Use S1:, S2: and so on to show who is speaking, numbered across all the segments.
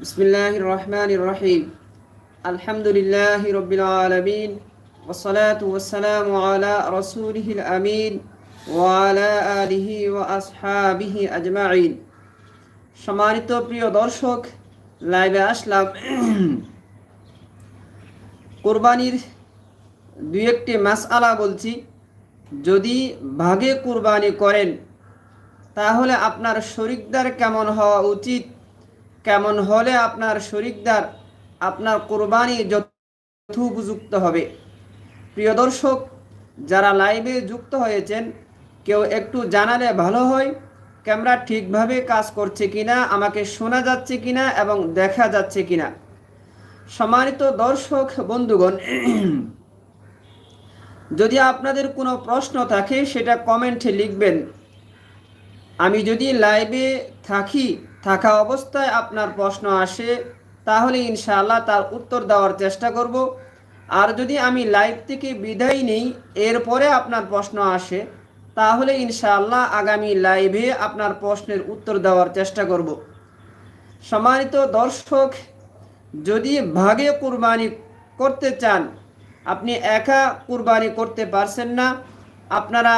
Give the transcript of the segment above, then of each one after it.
S1: بسم الله الرحمن الرحيم الحمد لله رب العالمين والصلاة والسلام على رسوله الأمين وعلى آله وأصحابه أجمعين সম্মানিত প্রিয় দর্শক লাইভে আসলাম কোরবানির দুই একটি মাসআলা বলছি যদি ভাগে কুরবানি করেন তাহলে আপনার শরিকদার কেমন হওয়া উচিত কেমন হলে আপনার শরিকদার আপনার কোরবানি যথোপযুক্ত হবে। প্রিয় দর্শক, যারা লাইভে যুক্ত হয়েছেন, কেউ একটু জানালে ভালো হয়, ক্যামেরা ঠিকভাবে কাজ করছে কিনা, আমাকে শোনা যাচ্ছে কিনা এবং দেখা যাচ্ছে কিনা। সম্মানিত দর্শক, বন্ধুগণ, যদি আপনাদের কোনো প্রশ্ন থাকে, সেটা কমেন্টে লিখবেন। আমি যদি লাইভে থাকি থাকা অবস্থায় আপনার প্রশ্ন আসে, তাহলে ইনশাআল্লাহ তার উত্তর দেওয়ার চেষ্টা করব। আর যদি আমি লাইভ থেকে বিদায় নেই, এরপরে আপনার প্রশ্ন আসে, তাহলে ইনশাআল্লাহ আগামী লাইভে আপনার প্রশ্নের উত্তর দেওয়ার চেষ্টা করব। সম্মানিত দর্শক, যদি ভাগে কুরবানি করতে চান, আপনি একা কুরবানি করতে পারছেন না, আপনারা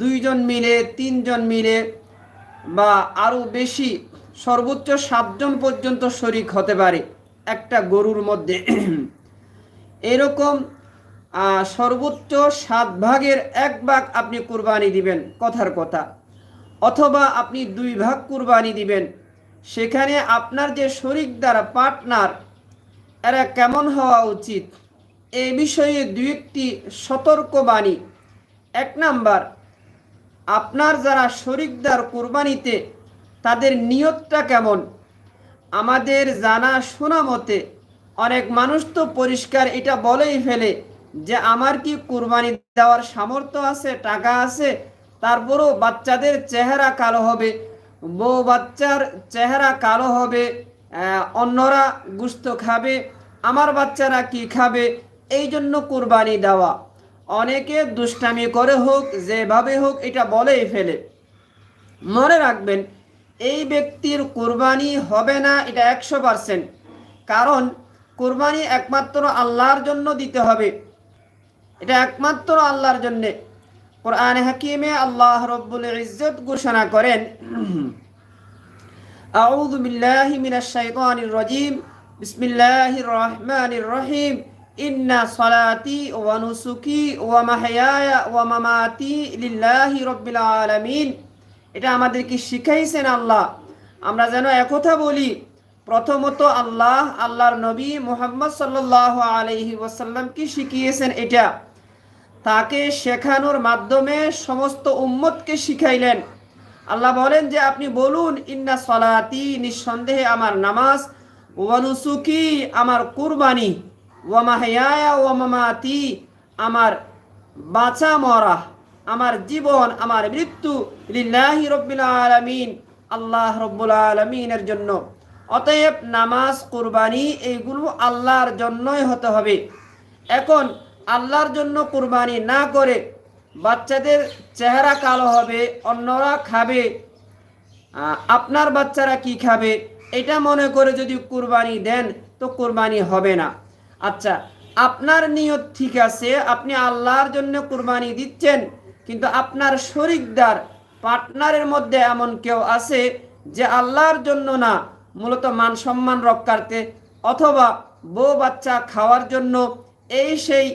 S1: দুইজন মিলে, তিনজন মিলে বা আরও বেশি সর্বোচ্চ সাতজন পর্যন্ত শরিক হতে পারে একটা গরুর মধ্যে। এরকম সর্বোচ্চ সাত ভাগের এক ভাগ আপনি কুরবানি দিবেন, কথার কথা। অথবা আপনি দুই ভাগ কুরবানি দিবেন। সেখানে আপনার যে শরিক দ্বারা পার্টনার, এরা কেমন হওয়া উচিত? এই বিষয়ে দুই একটি সতর্কবাণী। এক নাম্বার, আপনার যারা শরিকদার কোরবানিতে তাদের নিয়তটা কেমন? আমাদের জানা শোনা মতে, অনেক মানুষ তো পরিষ্কার এটা বলেই ফেলে যে আমার কি কুরবানি দেওয়ার সামর্থ্য আছে, টাকা আছে, তারপরও বাচ্চাদের চেহারা কালো হবে, বউ বাচ্চার চেহারা কালো হবে অন্যরা গুস্ত খাবে, আমার বাচ্চারা কি খাবে, এই জন্য কুরবানি দেওয়া। অনেকে দুষ্টামি করে হোক, যেভাবে হোক এটা বলেই ফেলে। মনে রাখবেন এই ব্যক্তির কুরবানি হবে না এটা একশো পারসেন্ট কারণ কুরবানি একমাত্র আল্লাহর জন্য দিতে হবে এটা একমাত্র আল্লাহর জন্যে কোরআন হাকিমে আল্লাহ রব্বুল ইজ্জত ঘোষণা করেন أعوذ بالله من الشيطان الرجيم بسم الله الرحمن الرحيم إن صلاتي ونسكي ومحياي ومماتي لله رب العالمين এটা আমাদেরকে শিখাইছেন আল্লাহ। আমরা যেন একথা বলি, প্রথমত আল্লাহ, আল্লাহর নবী মুহাম্মদ সাল্লাহ আলহি ওয়াসাল্লাম কি শিখিয়েছেন এটা? তাকে শেখানোর মাধ্যমে সমস্ত উম্মতকে শিখাইলেন। আল্লাহ বলেন যে, আপনি বলুন, ইন্না সলাতি নিঃসন্দেহে আমার নামাজ ওয়ানুসুকি আমার কুরবানি ওয়ামাহিয়ায়া ওয়ামামাতি আমার বাঁচা মরা। আমার জীবন, আমার মৃত্যু লিল্লাহি রব্বিল আলামিন, আল্লাহ রব্বুল আলমিনের জন্য। অতএব নামাজ, কুরবানি এইগুলো আল্লাহর জন্যই হতে হবে। এখন আল্লাহর জন্য কুরবানি না করে বাচ্চাদের চেহারা কালো হবে, অন্যরা খাবে। আপনার বাচ্চারা কি খাবে? এটা মনে করে যদি কুরবানি দেন, তো কুরবানি হবে না। আচ্ছা আপনার নিয়ত ঠিক আছে, আপনি আল্লাহর জন্য কুরবানি দিচ্ছেন কিন্তু আপনার শরিকদার পার্টনারের মধ্যে এমন কেউ আছে যে আল্লাহর জন্য না, মূলত মান সম্মান রক্ষার্থে অথবা বউ বাচ্চা খাওয়ার জন্য এই সেই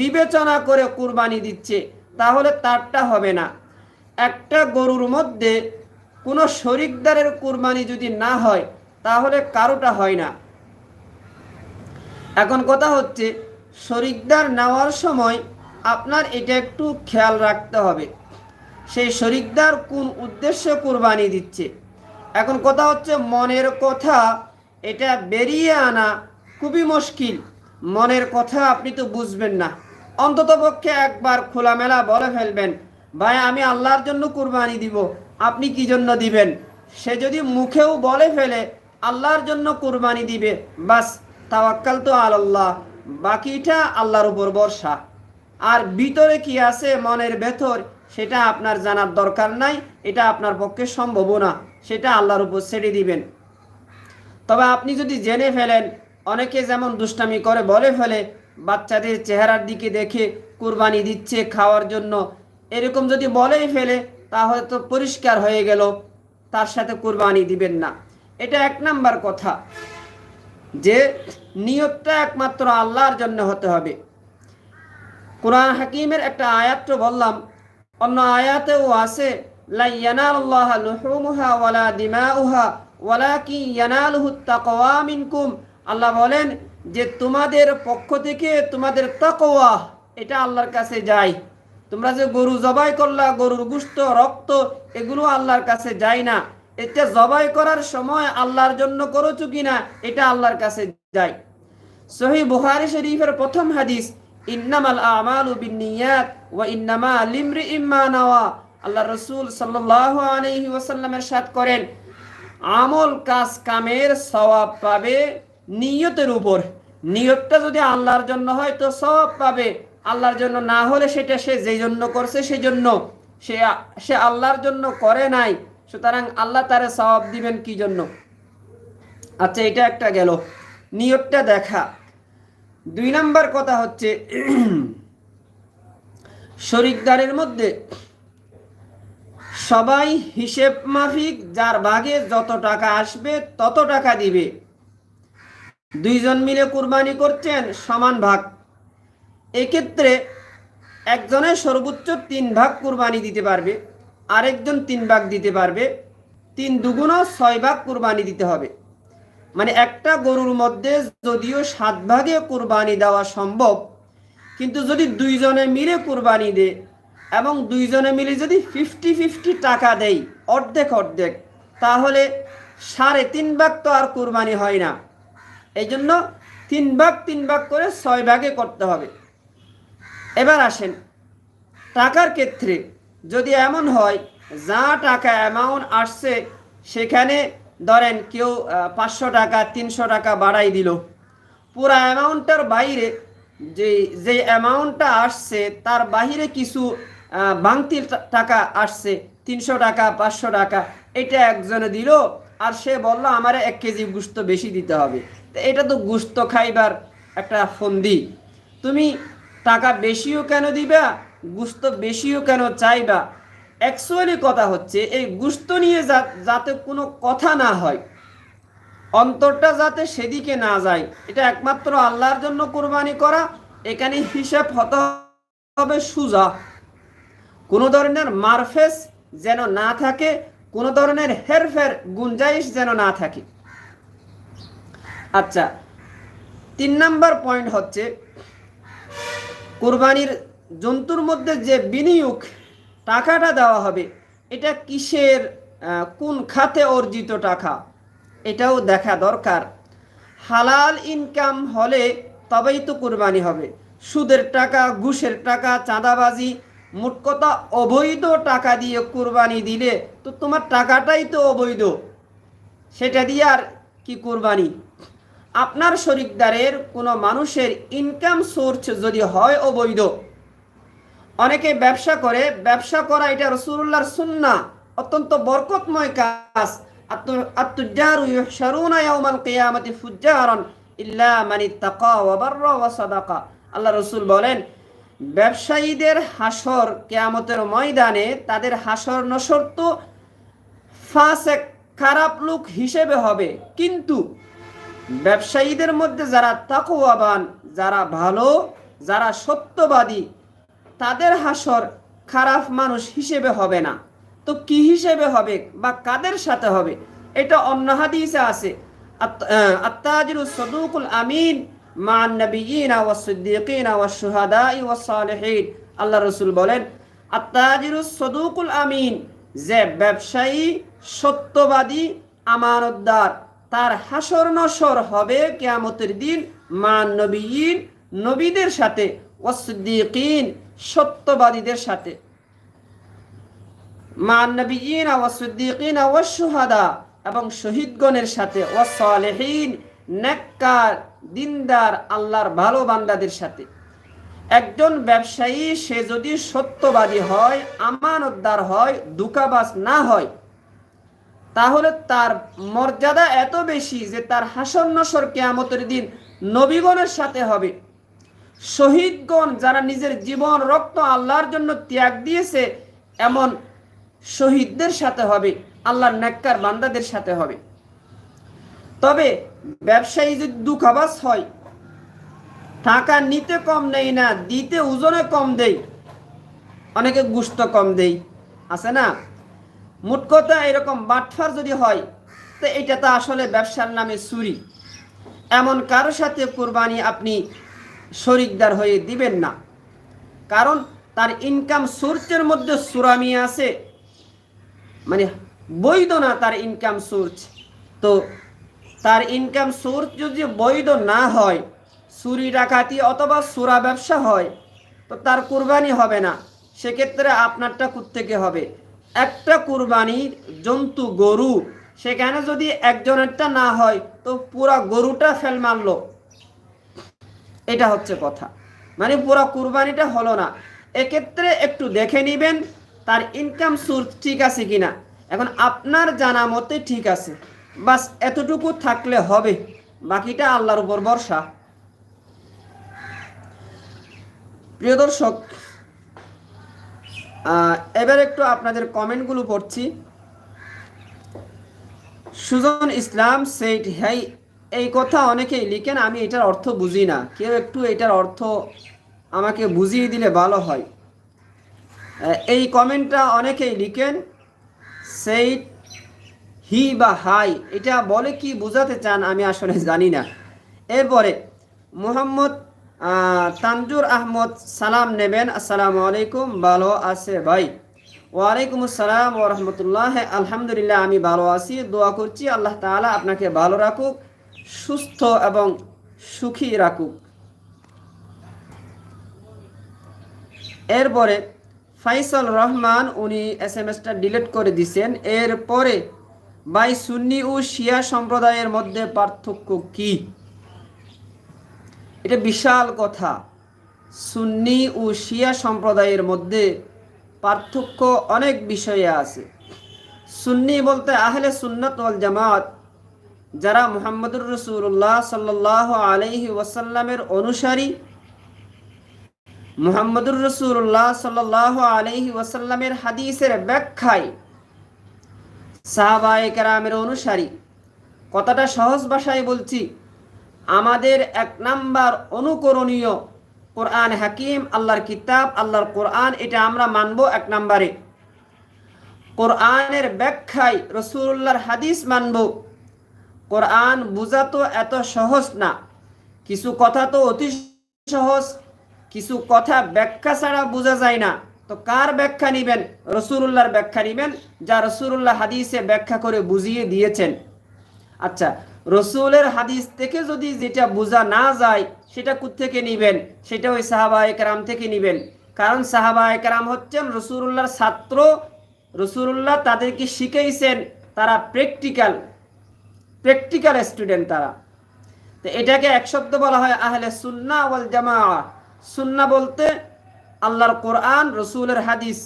S1: বিবেচনা করে কুরবানি দিচ্ছে, তাহলে তারটা হবে না। একটা গরুর মধ্যে কোনো শরিকদারের কুরবানি যদি না হয়, তাহলে কারোটা হয় না। এখন কথা হচ্ছে, শরিকদার নেওয়ার সময় আপনার এটা একটু খেয়াল রাখতে হবে। সেই শরিকদার কোন উদ্দেশ্যে কুরবানি দিচ্ছে? এখন কথা হচ্ছে মনের কথা, এটা বেরিয়ে আনা খুবই মুশকিল। মনের কথা আপনি তো বুঝবেন না। অন্তত পক্ষে একবার খোলামেলা বলে ফেলবেন, ভাই, আমি আল্লাহর জন্য কুরবানি দিব, আপনি কি জন্য দিবেন? সে যদি মুখেও বলে ফেলে, আল্লাহর জন্য কুরবানি দিবে, বাস, তাওয়াক্কাল তো আল্লাহ বাকিটা আল্লাহর উপর ভরসা। আর ভিতরে কি আছে মনের ভেতর, সেটা আপনার জানার দরকার নাই, এটা আপনার পক্ষে সম্ভব না, সেটা আল্লাহর উপর ছেড়ে দিবেন। তবে আপনি যদি জেনে ফেলেন, অনেকে যেমন দুষ্টামি করে বলে ফেলে, বাচ্চাদের চেহারার দিকে দেখে কুরবানি দিচ্ছে খাওয়ার জন্য, এরকম যদি বলেই ফেলে, তাহলে তো পরিষ্কার হয়ে গেল, তার সাথে কুরবানি দিবেন না। এটা এক নাম্বার কথা, যে নিয়তটা একমাত্র আল্লাহর জন্য হতে হবে। কোরআন হাকিমের একটা আয়াত তো বললাম। অন্য আয়াতেও আছে আল্লাহ বলেন যে, তোমাদের পক্ষ থেকে তোমাদের তাকওয়া, এটা আল্লাহর কাছে যায়। তোমরা যে গরু জবাই করলা, গরুর গুস্ত, রক্ত, এগুলো আল্লাহর কাছে যায় না। এটা জবাই করার সময় আল্লাহর জন্য করেছ কিনা, এটা আল্লাহর কাছে যায়। সহি বুখারী শরীফের প্রথম হাদিস ইন্নামাল আমালু বিন্নিয়াত ওয়া ইন্নামা লিমরি ইম্মা নাওয়া। আল্লাহ রসুল সাল্লাল্লাহু আলাইহি ওয়াসাল্লামের সাথ করেন, আমল কাজ কামের সওয়াব পাবে নিয়তের উপর। নিয়তটা যদি আল্লাহর জন্য হয় তো সওয়াব পাবে। আল্লাহর জন্য না হলে সেটা সে যেই জন্য করছে সেই জন্য। সে সে আল্লাহর জন্য করে নাই, সুতরাং আল্লাহ তারে সওয়াব দিবেন কি জন্য? আচ্ছা এটা একটা গেল। নিয়তটা দেখা। দুই নাম্বার কথা হচ্ছে, শরিকদারের মধ্যে সবাই হিসেব মাফিক, যার ভাগে যত টাকা আসবে তত টাকা দিবে। দুইজন মিলে কুরবানি করছেন, সমান ভাগ। এক্ষেত্রে একজনের সর্বোচ্চ তিন ভাগ কুরবানি দিতে পারবে, আরেকজন তিন ভাগ দিতে পারবে, তিন দুগুণও ছয় ভাগ কুরবানি দিতে হবে। মানে একটা গরুর মধ্যে যদিও সাত ভাগে কুরবানি দেওয়া সম্ভব, কিন্তু যদি দুইজনে মিলে কুরবানি দেয় এবং দুইজনে মিলে যদি ফিফটি ফিফটি টাকা দেয়, অর্ধেক অর্ধেক, তাহলে সাড়ে তিন ভাগ তো আর কুরবানি হয় না। এই জন্য তিন ভাগ তিন ভাগ করে ছয় ভাগে করতে হবে। এবার আসেন, টাকার ক্ষেত্রে যদি এমন হয়, যা টাকা অ্যামাউন্ট আসছে, সেখানে ধরেন কেউ পাঁচশো টাকা, তিনশো টাকা বাড়াই দিল। পুরো অ্যামাউন্টটার বাইরে যে যে অ্যামাউন্টটা আসছে, তার বাইরে কিছু বাংতির টাকা আসছে, তিনশো টাকা, পাঁচশো টাকা, এটা একজনে দিল আর সে বলল, আমার এক কেজি গুস্ত বেশি দিতে হবে। এটা তো গুস্ত খাইবার একটা ফন্দি। তুমি টাকা বেশিও কেন দিবা, গুস্ত বেশিও কেন চাইবা? অ্যাকচুয়ালি কথা হচ্ছে, এই গুস্ত নিয়ে যাতে কোনো কথা না হয়, অন্তরটা যাতে সেদিকে না যায়, এটা একমাত্র আল্লাহর জন্য কোরবানি করা, এখানে হিসাব হতে হবে সুজা। কোনো ধরনের মারফেস যেন না থাকে, কোনো ধরনের হেরফের, গুঞ্জাইশ যেন না থাকে। আচ্ছা তিন নাম্বার পয়েন্ট হচ্ছে, কোরবানির জন্তুর মধ্যে যে বিনিয়োগ টাকাটা দেওয়া হবে। এটা কিসের কোন খাতে অর্জিত টাকা? এটাও দেখা দরকার। হালাল ইনকাম হলে তবেই তো কোরবানি হবে। সুদের টাকা, ঘুষের টাকা, চাঁদাবাজি, মোট কথা অবৈধ টাকা দিয়ে কোরবানি দিলে তো তোমার টাকাটাই তো অবৈধ। সেটা দিয়ে আর কি কোরবানি? আপনার শরিকদারের কোনো মানুষের ইনকাম সোর্স যদি হয় অবৈধ অনেকে ব্যবসা করে, ব্যবসা করা এটা রসুল্লাহর সুন্না অত্যন্ত বরকতময় কাজ। আত্তুজারু ইহশারুনা ইয়াউমাল কিয়ামাতি ফুজ্জারান ইল্লা মান ইত্তাকা ওয়া বাররা ওয়া সাদাকা। আল্লাহ রসুল বলেন, ব্যবসায়ীদের হাসর কেয়ামতের ময়দানে তাদের হাসর নসর তো ফাসেক খারাপ লোক হিসেবে হবে। কিন্তু ব্যবসায়ীদের মধ্যে যারা তাকুয়াবান যারা ভালো, যারা সত্যবাদী তাদের হাসর খারাপ মানুষ হিসেবে হবে না। তো কি হিসেবে হবে বা কাদের সাথে হবে? এটা অন্য হাদিসে আছে। আত্তাজিরু সদুকুল আমিন মান নবিয়িনা ওয়াস সিদ্দিকিনা ওয়াস শুহাদাই ওয়াস সালিহিন। আল্লাহ রাসূল বলেন, আত্তাজিরু সদুকুল আমিন, যে ব্যবসায়ী সত্যবাদী, আমানতদার, তার হাসর নসর হবে কেয়ামতের দিন মান নবীন নবীদের সাথে। ওয়াসিদ্দিকিন সত্যবাদীদের সাথে। এবং শহীদগণের সাথে দিনদার, আল্লাহর ভালো বান্দাদের সাথে। একজন ব্যবসায়ী, সে যদি সত্যবাদী হয়, আমানতদার হয় দুকাবাস না হয়, তাহলে তার মর্যাদা এত বেশি যে তার হাসন নসর কেয়ামতের দিন নবীগণের সাথে হবে। শহীদগণ যারা নিজের জীবন, রক্ত আল্লাহর জন্য ত্যাগ দিয়েছে, এমন শহীদদের সাথে হবে, আল্লাহর নেককার বান্দাদের সাথে হবে। তবে ব্যবসায়ী যদি দুঃখাবাস হয়, টাকা নিতে কম নেই না, দিতে ওজনে কম দেই অনেকে গুস্ত কম দেই আছে না? মোট কথা এরকম বাটফার যদি হয়, তো এটা তো আসলে ব্যবসার নামে চুরি। এমন কারোর সাথে কোরবানি আপনি শরিকদার হয়ে দিবেন না। কারণ তার ইনকাম সোর্সের মধ্যে সুরামি আছে। মানে বৈধ না তার ইনকাম সোর্স তো তার ইনকাম সোর্স যদি বৈধ না হয়, চুরি, ডাকাতি অথবা সুরা ব্যবসা হয়, তো তার কুরবানি হবে না। সেক্ষেত্রে আপনারটা থেকে হবে? একটা কুরবানির জন্তু, গরু, সেখানে যদি একজনেরটা না হয়, তো পুরা গরুটা ফেল মারলো। এটা হচ্ছে কথা। মানে পুরো কুরবানিটা হলো না। এক্ষেত্রে একটু দেখে নিবেন তার ইনকাম সোর্স ঠিক আছে কিনা। এখন আপনার জানা মতে ঠিক আছে। বাস এতটুকু থাকলে হবে। বাকিটা আল্লাহর উপর ভরসা। প্রিয় দর্শক এবার একটু আপনাদের কমেন্টগুলো পড়ছি। সুজন ইসলাম সেইট হ্যাই এই কথা অনেকেই লিখেন, আমি এটার অর্থ বুঝি না। কেউ একটু এটার অর্থ আমাকে বুঝিয়ে দিলে ভালো হয়। এই কমেন্টটা অনেকেই লিখেন, সেই হি বা হাই, এটা বলে কি বোঝাতে চান আমি আসলে জানি না। এরপরে মোহাম্মদ তানজুর আহমদ সালাম নেবেন। আসসালামু আলাইকুম, ভালো আছে ভাই? ওয়ালাইকুম আসসালাম ও রহমতুল্লাহ। আলহামদুলিল্লাহ, আমি ভালো আছি। দোয়া করছি, আল্লাহ তালা আপনাকে ভালো রাখুক। সুস্থ এবং সুখী রাখুক। এরপরে ফাইসাল রহমান উনি এস এম এসটা ডিলিট করে দিছেন। এরপরে বাই সুন্নি ও শিয়া সম্প্রদায়ের মধ্যে পার্থক্য কি? এটা বিশাল কথা। সুন্নি ও শিয়া সম্প্রদায়ের মধ্যে পার্থক্য অনেক বিষয়ে আছে। সুন্নি বলতে আহলে সুন্নত ওয়াল জামাত যারা মুহাম্মদুর রসুল্লাহ সাল্লাহ আলহি ওয়াসাল্লামের অনুসারী, মুহাম্মদুর রসুল্লাহ সাল্লাহ আলহি ওয়াসাল্লামের হাদিসের ব্যাখ্যায় সাহাবায়ে কেরামের অনুসারী, কথাটা সহজ ভাষায় বলছি, আমাদের এক নাম্বার অনুকরণীয় কোরআন হাকিম, আল্লাহর কিতাব, আল্লাহর কোরআন, এটা আমরা মানব এক নাম্বারে। কোরআনের ব্যাখ্যায় রসুল্লাহর হাদিস মানব। কোরআন বোঝা তো এত সহজ না। কিছু কথা তো অতি সহজ, কিছু কথা ব্যাখ্যা ছাড়া বোঝা যায় না। তো কার ব্যাখ্যা নিবেন? রসুল্লাহর ব্যাখ্যা নিবেন, যা রসুল্লাহ হাদিসে ব্যাখ্যা করে বুঝিয়ে দিয়েছেন। আচ্ছা রসুলের হাদিস থেকে যদি যেটা বোঝা না যায়, সেটা থেকে নিবেন? সেটা ওই সাহাবা একরাম থেকে নিবেন। কারণ সাহাবা একরাম হচ্ছেন রসুল্লাহর ছাত্র রসুল্লাহ তাদেরকে শিখেইছেন, তারা প্র্যাকটিক্যাল প্র্যাকটিক্যাল স্টুডেন্ট তারা। তো এটাকে এক শব্দ বলা হয় আহলে সুন্না ওয়াল জামা সুন্না বলতে আল্লাহর কোরআন, রসুলের হাদিস।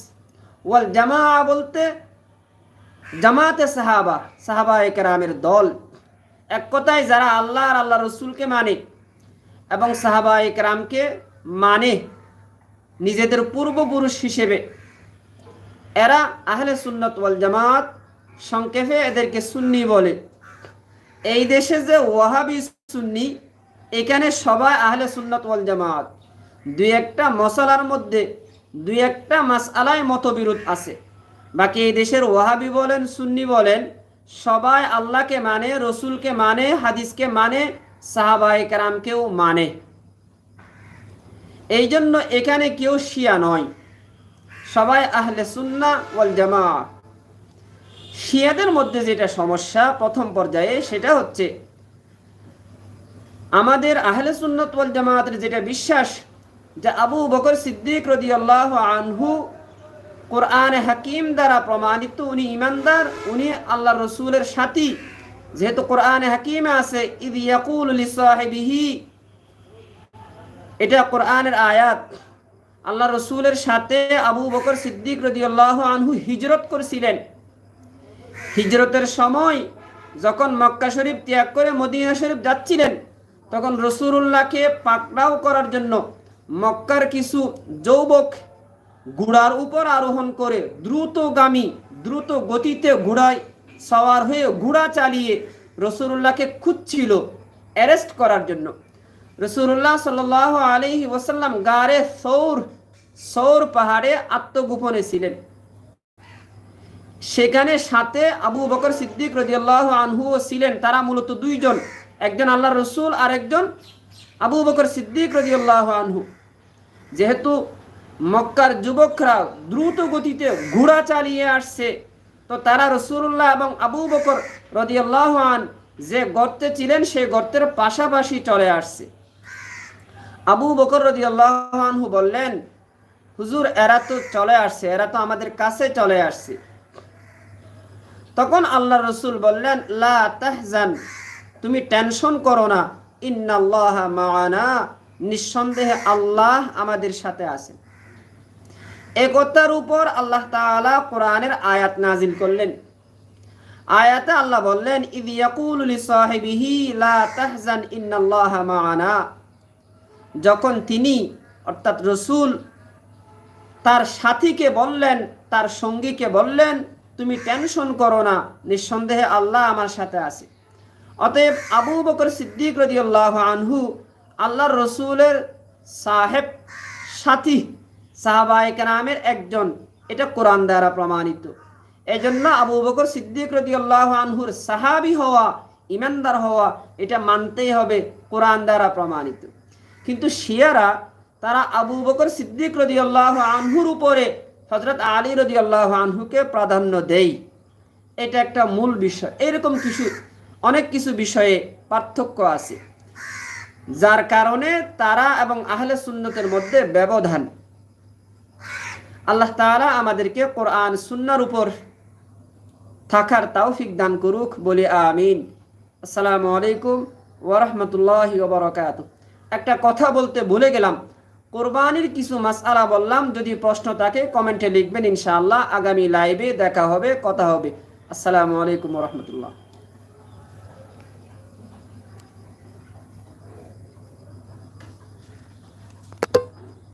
S1: ওয়াল জামা বলতে জামাতে সাহাবা সাহাবা একরামের দল। এক কথায় যারা আল্লাহ আর আল্লাহ রসুলকে মানে এবং সাহাবা একরামকে মানে নিজেদের পূর্বপুরুষ হিসেবে, এরা আহলে সুন্নত ওয়াল জামাত সংক্ষেপে এদেরকে সুন্নি বলে। এই দেশে যে ওয়াহাবি সুন্নি, এখানে সবাই আহলে সুন্নত ওয়াল জামাত। দুই একটা মশলার মধ্যে, দুই একটা মাসালায় মতবিরোধ আছে। বাকি এই দেশের ওয়াহাবি বলেন, সুন্নি বলেন, সবাই আল্লাহকে মানে রসুলকে মানে হাদিসকে মানে সাহাবাই কারামকেও মানে। এই জন্য এখানে কেউ শিয়া নয়। সবাই আহলে সুন্না ওয়াল জামা শিয়াদের মধ্যে যেটা সমস্যা প্রথম পর্যায়ে, সেটা হচ্ছে আমাদের আহলে সুন্নত ওয়াল জামাতের যেটা বিশ্বাস যে আবু বকর সিদ্দিক রদি আল্লাহ আনহু কোরআন হাকিম দ্বারা প্রমাণিত, উনি ইমানদার উনি আল্লাহ রসুলের সাথী। যেহেতু কোরআন হাকিমে আছে ইদ ইয়াকুল সাহেবিহি এটা কোরআনের আয়াত। আল্লাহ রসুলের সাথে আবু বকর সিদ্দিক রদি আল্লাহ আনহু হিজরত করেছিলেন। হিজরতের সময় যখন মক্কা শরীফ ত্যাগ করে মদিনা শরীফ যাচ্ছিলেন, তখন রসুল্লাহকে পাকড়াও করার জন্য মক্কার কিছু যৌবক ঘোড়ার উপর আরোহণ করে দ্রুতগামী, দ্রুত গতিতে ঘোড়ায় সওয়ার হয়ে ঘোড়া চালিয়ে রসুল্লাহকে খুঁজছিল অ্যারেস্ট করার জন্য। রসুল্লাহ সাল আলহি ওসাল্লাম গারে সৌর সৌর পাহাড়ে আত্মগোপনে ছিলেন। সেখানে সাথে আবু বকর সিদ্দিক রাজিয়াল্লাহ আনহুও ছিলেন। তারা মূলত দুইজন, একজন আল্লাহ রসুল আর একজন আবু বকর সিদ্দিক রাজিয়াল্লাহ আনহু। যেহেতু মক্কার যুবকরা দ্রুত গতিতে ঘোড়া চালিয়ে আসছে, তো তারা রসুল্লাহ এবং আবু বকর রদিয়াল্লাহ আন যে গর্তে ছিলেন, সেই গর্তের পাশাপাশি চলে আসছে। আবু বকর রদিয়াল্লাহ আনহু বললেন, হুজুর, এরা তো চলে আসছে, এরা তো আমাদের কাছে চলে আসছে। তখন আল্লাহ রসুল বললেন, লা তাহজান, তুমি টেনশন করো না। ইন্নাল্লাহ মাআনা। নিঃসন্দেহে আল্লাহ আমাদের সাথে আছেন। একতার উপর আল্লাহ তাআলা কোরআনের আয়াত নাজিল করলেন। আয়াতে আল্লাহ বললেন ইদ ইয়াকুলু লিসাহিবিহি লা তাহজান, ইন্নাল্লাহ মাআনা। যখন তিনি, অর্থাৎ রসুল, তার সাথীকে বললেন, তার সঙ্গীকে বললেন তুমি টেনশন করো না। নিঃসন্দেহে আল্লাহ আমার সাথে আছে। অতএব আবু বকর সিদ্দিক রদিয়াল্লাহ আনহু আল্লাহর রসুলের সাহেব, সাথী সাহাবায়ক নামের একজন। এটা কোরআন দ্বারা প্রমাণিত। এজন্য আবু বকর সিদ্দিক রদিয়াল্লাহ আনহুর সাহাবি হওয়া, ইমানদার হওয়া, এটা মানতেই হবে কোরআন দ্বারা প্রমাণিত। কিন্তু শিয়ারা, তারা আবু বকর সিদ্দিক রদিয়াল্লাহ আনহুর উপরে হজরত আলী রদি আল্লাহ আনহুকে প্রাধান্য দেই। এটা একটা মূল বিষয়। এরকম কিছু, অনেক কিছু বিষয়ে পার্থক্য আছে, যার কারণে তারা এবং আহলে সুন্নতের মধ্যে ব্যবধান। আল্লাহ তারা আমাদেরকে কোরআন, সুন্নার উপর থাকার তৌফিক দান করুক বলে আমিন। আসসালামু আলাইকুম ওরহমতুল্লাহ বরকাত একটা কথা বলতে ভুলে গেলাম। কোরবানির কিছু মাসালা বললাম, যদি প্রশ্ন থাকে কমেন্টে লিখবেন ইনশাআল্লাহ। আগামী লাইভে দেখা হবে, কথা হবে। আসসালামু আলাইকুম রহমতুল্লাহ।